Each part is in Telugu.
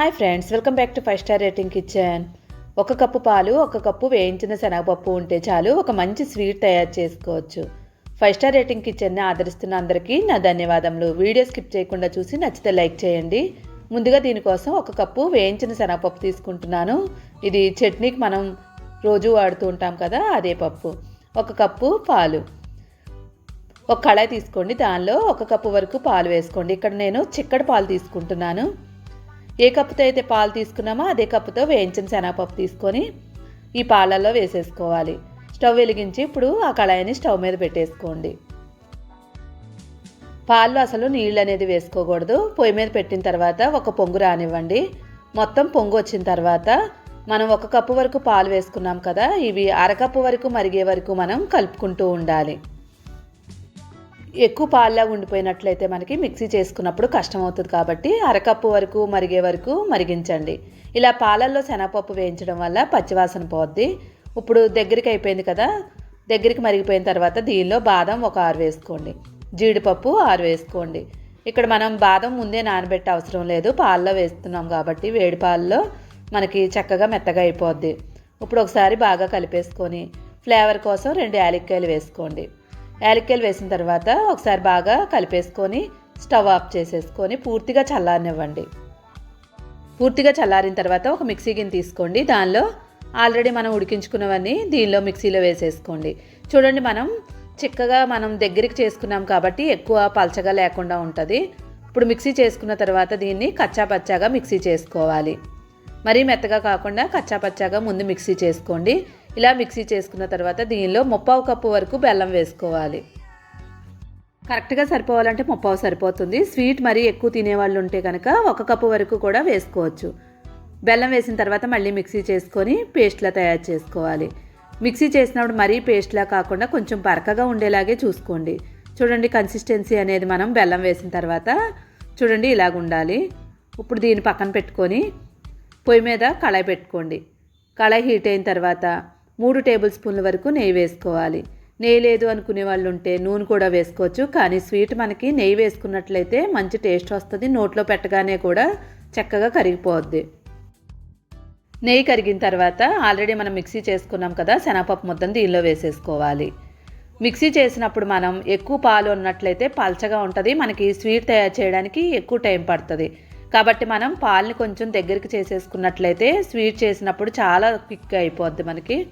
Hi friends welcome back to five star rating kitchen. ఒక కప్పు పాలు ఒక కప్పు వేయించిన శనగపప్పు ఉంటే చాలు ఒక మంచి స్వీట్ తయారు చేసుకోవచ్చు. ఫైవ్ స్టార్ రేటింగ్ కిచెన్ని ఆదరిస్తున్న అందరికీ నా ధన్యవాదములు. వీడియో స్కిప్ చేయకుండా చూసి నచ్చితే లైక్ చేయండి. ముందుగా దీనికోసం ఒక కప్పు వేయించిన శనగపప్పు తీసుకుంటున్నాను. ఇది చట్నీకి మనం రోజు వాడుతూ ఉంటాం కదా అదే పప్పు. ఒక కప్పు పాలు. ఒక కళాయి తీసుకోండి దానిలో ఒక కప్పు వరకు పాలు వేసుకోండి. ఇక్కడ నేను చిక్కడి పాలు తీసుకుంటున్నాను. ఏ కప్పుతో అయితే పాలు తీసుకున్నామో అదే కప్పుతో వేయించిన శనగపప్పు తీసుకొని ఈ పాలల్లో వేసేసుకోవాలి. స్టవ్ వెలిగించి ఇప్పుడు ఆ కళాయిని స్టవ్ మీద పెట్టేసుకోండి. పాలు అసలు నీళ్ళు అనేది వేసుకోకూడదు. పొయ్యి మీద పెట్టిన తర్వాత ఒక పొంగు రానివ్వండి. మొత్తం పొంగు వచ్చిన తర్వాత మనం ఒక కప్పు వరకు పాలు వేసుకున్నాం కదా ఇవి అరకప్పు వరకు మరిగే వరకు మనం కలుపుకుంటూ ఉండాలి. ఎక్కువ పాల్లా ఉండిపోయినట్లయితే మనకి మిక్సీ చేసుకున్నప్పుడు కష్టం అవుతుంది కాబట్టి అరకప్పు వరకు మరిగే వరకు మరిగించండి. ఇలా పాలల్లో శనగపప్పు వేయించడం వల్ల పచ్చివాసన పోద్ది. ఇప్పుడు దగ్గరికి అయిపోయింది కదా దగ్గరికి మరిగిపోయిన తర్వాత దీనిలో బాదం ఒక ఆరు వేసుకోండి. జీడిపప్పు ఆరు వేసుకోండి. ఇక్కడ మనం బాదం ముందే నానబెట్టే అవసరం లేదు పాల్లో వేస్తున్నాం కాబట్టి వేడి పాలలో మనకి చక్కగా మెత్తగా అయిపోద్ది. ఇప్పుడు ఒకసారి బాగా కలిపేసుకొని ఫ్లేవర్ కోసం రెండు యాలక్కాయలు వేసుకోండి. యాలక్కాయలు వేసిన తర్వాత ఒకసారి బాగా కలిపేసుకొని స్టవ్ ఆఫ్ చేసేసుకొని పూర్తిగా చల్లారనివ్వండి. పూర్తిగా చల్లారిన తర్వాత ఒక మిక్సీ గిన్నె తీసుకోండి. దానిలో ఆల్రెడీ మనం ఉడికించుకున్నవన్నీ దీనిలో మిక్సీలో వేసేసుకోండి. చూడండి మనం చిక్కగా మనం దగ్గరికి చేసుకున్నాం కాబట్టి ఎక్కువ పలచగా లేకుండా ఉంటుంది. ఇప్పుడు మిక్సీ చేసుకున్న తర్వాత దీన్ని కచ్చా పచ్చాగా మిక్సీ చేసుకోవాలి. మరీ మెత్తగా కాకుండా కచ్చా పచ్చాగా ముందు మిక్సీ చేసుకోండి. ఇలా మిక్సీ చేసుకున్న తర్వాత దీనిలో ముప్పావు కప్పు వరకు బెల్లం వేసుకోవాలి. కరెక్ట్గా సరిపోవాలంటే ముప్పావు సరిపోతుంది. స్వీట్ మరీ ఎక్కువ తినేవాళ్ళు ఉంటే కనుక ఒక కప్పు వరకు కూడా వేసుకోవచ్చు. బెల్లం వేసిన తర్వాత మళ్ళీ మిక్సీ చేసుకొని పేస్ట్లా తయారు చేసుకోవాలి. మిక్సీ చేసినప్పుడు మరీ పేస్ట్లా కాకుండా కొంచెం బరకగా ఉండేలాగే చూసుకోండి. చూడండి కన్సిస్టెన్సీ అనేది మనం బెల్లం వేసిన తర్వాత చూడండి ఇలాగ ఉండాలి. ఇప్పుడు దీన్ని పక్కన పెట్టుకొని పొయ్యి మీద కళాయి పెట్టుకోండి. కళాయి హీట్ అయిన తర్వాత మూడు టేబుల్ స్పూన్ల వరకు నెయ్యి వేసుకోవాలి. నెయ్యి లేదు అనుకునే వాళ్ళు ఉంటే నూనె కూడా వేసుకోవచ్చు. కానీ స్వీట్ మనకి నెయ్యి వేసుకున్నట్లయితే మంచి టేస్ట్ వస్తుంది. నోట్లో పెట్టగానే కూడా చక్కగా కరిగిపోద్ది. నెయ్యి కరిగిన తర్వాత ఆల్రెడీ మనం మిక్సీ చేసుకున్నాం కదా శనగపప్పు ముద్దను దీనిలో వేసేసుకోవాలి. మిక్సీ చేసినప్పుడు మనం ఎక్కువ పాలు ఉన్నట్లయితే పల్చగా ఉంటుంది. మనకి స్వీట్ తయారు చేయడానికి ఎక్కువ టైం పడుతుంది. కాబట్టి మనం పాలని కొంచెం దగ్గరికి చేసేసుకున్నట్లయితే స్వీట్ చేసినప్పుడు చాలా క్విక్గా అయిపోద్ది మనకి.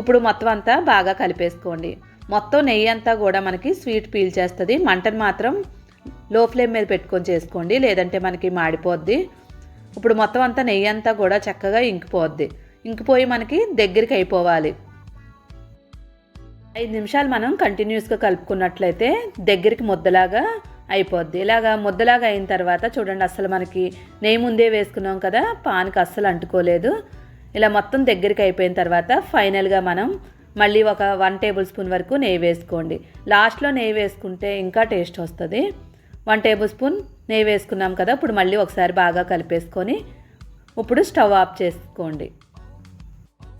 ఇప్పుడు మొత్తం అంతా బాగా కలిపేసుకోండి. మొత్తం నెయ్యి అంతా కూడా మనకి స్వీట్ పీల్ చేస్తుంది. మంటను మాత్రం లో ఫ్లేమ్ మీద పెట్టుకొని చేసుకోండి. లేదంటే మనకి మాడిపోద్ది. ఇప్పుడు మొత్తం అంతా నెయ్యి అంతా కూడా చక్కగా ఇంకిపోద్ది. ఇంకిపోయి మనకి దగ్గరికి అయిపోవాలి. ఐదు నిమిషాలు మనం కంటిన్యూస్గా కలుపుకున్నట్లయితే దగ్గరికి ముద్దలాగా అయిపోద్ది. ఇలాగా ముద్దలాగా అయిన తర్వాత చూడండి అసలు మనకి నెయ్యి ముందే వేసుకున్నాం కదా పాన్కి అస్సలు అంటుకోలేదు. ఇలా మొత్తం దగ్గరికి అయిపోయిన తర్వాత ఫైనల్గా మనం మళ్ళీ ఒక వన్ టేబుల్ స్పూన్ వరకు నెయ్యి వేసుకోండి. లాస్ట్లో నెయ్యి వేసుకుంటే ఇంకా టేస్ట్ వస్తుంది. వన్ టేబుల్ స్పూన్ నెయ్యి వేసుకున్నాం కదా ఇప్పుడు మళ్ళీ ఒకసారి బాగా కలిపేసుకొని ఇప్పుడు స్టవ్ ఆఫ్ చేసుకోండి.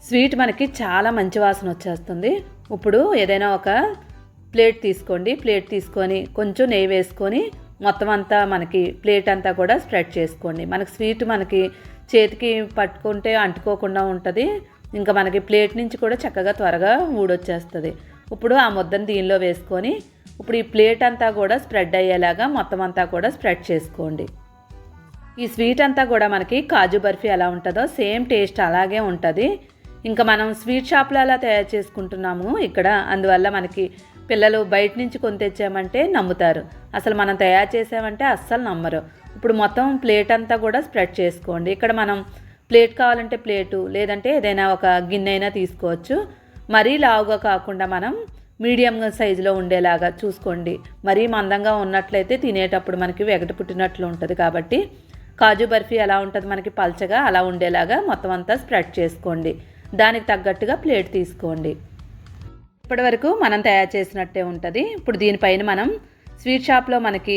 స్వీట్ మనకి చాలా మంచి వాసన వచ్చేస్తుంది. ఇప్పుడు ఏదైనా ఒక ప్లేట్ తీసుకోండి. ప్లేట్ తీసుకొని కొంచెం నెయ్యి వేసుకొని మొత్తం అంతా మనకి ప్లేట్ అంతా కూడా స్ప్రెడ్ చేసుకోండి. మనకి స్వీట్ మనకి చేతికి పట్టుకుంటే అంటుకోకుండా ఉంటుంది. ఇంకా మనకి ప్లేట్ నుంచి కూడా చక్కగా త్వరగా ఊడొచ్చేస్తుంది. ఇప్పుడు ఆ ముద్దను దీనిలో వేసుకొని ఇప్పుడు ఈ ప్లేట్ అంతా కూడా స్ప్రెడ్ అయ్యేలాగా మొత్తం అంతా కూడా స్ప్రెడ్ చేసుకోండి. ఈ స్వీట్ అంతా కూడా మనకి కాజు బర్ఫీ ఎలా ఉంటుందో సేమ్ టేస్ట్ అలాగే ఉంటుంది. ఇంకా మనం స్వీట్ షాప్లో అలా తయారు చేసుకుంటున్నాము ఇక్కడ. అందువల్ల మనకి పిల్లలు బయట నుంచి కొని తెచ్చామంటే నమ్ముతారు. అసలు మనం తయారు చేసామంటే అస్సలు నమ్మరు. ఇప్పుడు మొత్తం ప్లేట్ అంతా కూడా స్ప్రెడ్ చేసుకోండి. ఇక్కడ మనం ప్లేట్ కావాలంటే ప్లేటు లేదంటే ఏదైనా ఒక గిన్నె అయినా తీసుకోవచ్చు. మరీ లావుగా కాకుండా మనం మీడియం సైజులో ఉండేలాగా చూసుకోండి. మరీ మందంగా ఉన్నట్లయితే తినేటప్పుడు మనకి వెగట పుట్టినట్లు ఉంటుంది కాబట్టి కాజు బర్ఫీ ఎలా ఉంటుంది మనకి పల్చగా అలా ఉండేలాగా మొత్తం అంతా స్ప్రెడ్ చేసుకోండి. దానికి తగ్గట్టుగా ప్లేట్ తీసుకోండి. ఇప్పటివరకు మనం తయారు చేసినట్టే ఉంటుంది. ఇప్పుడు దీనిపైన మనం స్వీట్ షాప్లో మనకి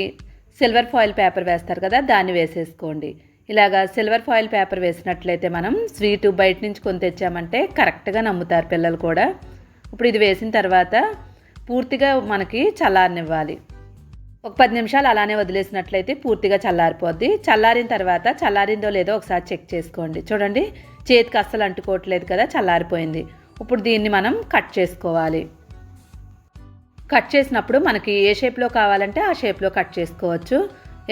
సిల్వర్ ఫాయిల్ పేపర్ వేస్తారు కదా దాన్ని వేసేసుకోండి. ఇలాగా సిల్వర్ ఫాయిల్ పేపర్ వేసినట్లయితే మనం స్వీటు బయట నుంచి కొని తెచ్చామంటే కరెక్ట్గా నమ్ముతారు పిల్లలు కూడా. ఇప్పుడు ఇది వేసిన తర్వాత పూర్తిగా మనకి చల్లారనివ్వాలి. ఒక పది నిమిషాలు అలానే వదిలేసినట్లయితే పూర్తిగా చల్లారిపోద్ది. చల్లారిన తర్వాత చల్లారిందో లేదో ఒకసారి చెక్ చేసుకోండి. చూడండి చేతికి అస్సలు అంటుకోవట్లేదు కదా చల్లారిపోయింది. ఇప్పుడు దీన్ని మనం కట్ చేసుకోవాలి. కట్ చేసినప్పుడు మనకి ఏ షేప్లో కావాలంటే ఆ షేప్లో కట్ చేసుకోవచ్చు.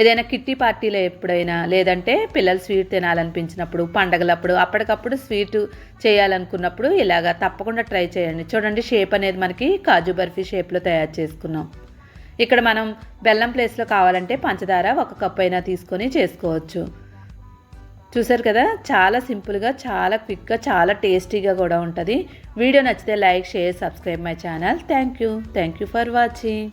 ఏదైనా కిట్టి పార్టీలో ఎప్పుడైనా లేదంటే పిల్లలు స్వీట్ తినాలనిపించినప్పుడు పండగలప్పుడు అప్పటికప్పుడు స్వీట్ చేయాలనుకున్నప్పుడు ఇలాగా తప్పకుండా ట్రై చేయండి. చూడండి షేప్ అనేది మనకి కాజు బర్ఫీ షేప్లో తయారు చేసుకున్నాం. ఇక్కడ మనం బెల్లం ప్లేస్లో కావాలంటే పంచదార ఒక కప్పు అయినా తీసుకొని చేసుకోవచ్చు. చూసారు కదా? చాలా సింపుల్గా చాలా క్విక్గా చాలా టేస్టీగా కూడా ఉంటుంది. వీడియో నచ్చితే like share subscribe my channel. Thank you thank you for watching.